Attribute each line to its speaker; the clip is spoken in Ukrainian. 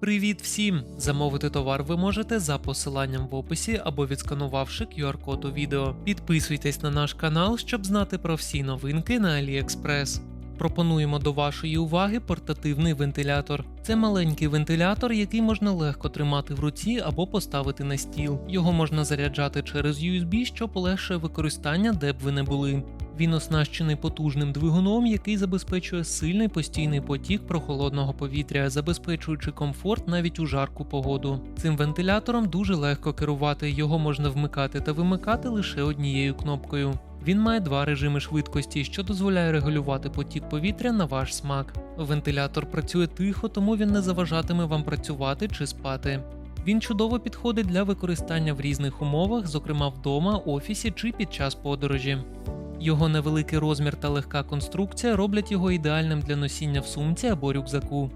Speaker 1: Привіт всім! Замовити товар ви можете за посиланням в описі або відсканувавши QR-код у відео. Підписуйтесь на наш канал, щоб знати про всі новинки на AliExpress. Пропонуємо до вашої уваги портативний вентилятор. Це маленький вентилятор, який можна легко тримати в руці або поставити на стіл. Його можна заряджати через USB, що полегшує використання, де б ви не були. Він оснащений потужним двигуном, який забезпечує сильний постійний потік прохолодного повітря, забезпечуючи комфорт навіть у жарку погоду. Цим вентилятором дуже легко керувати, його можна вмикати та вимикати лише однією кнопкою. Він має два режими швидкості, що дозволяє регулювати потік повітря на ваш смак. Вентилятор працює тихо, тому він не заважатиме вам працювати чи спати. Він чудово підходить для використання в різних умовах, зокрема вдома, офісі чи під час подорожі. Його невеликий розмір та легка конструкція роблять його ідеальним для носіння в сумці або рюкзаку.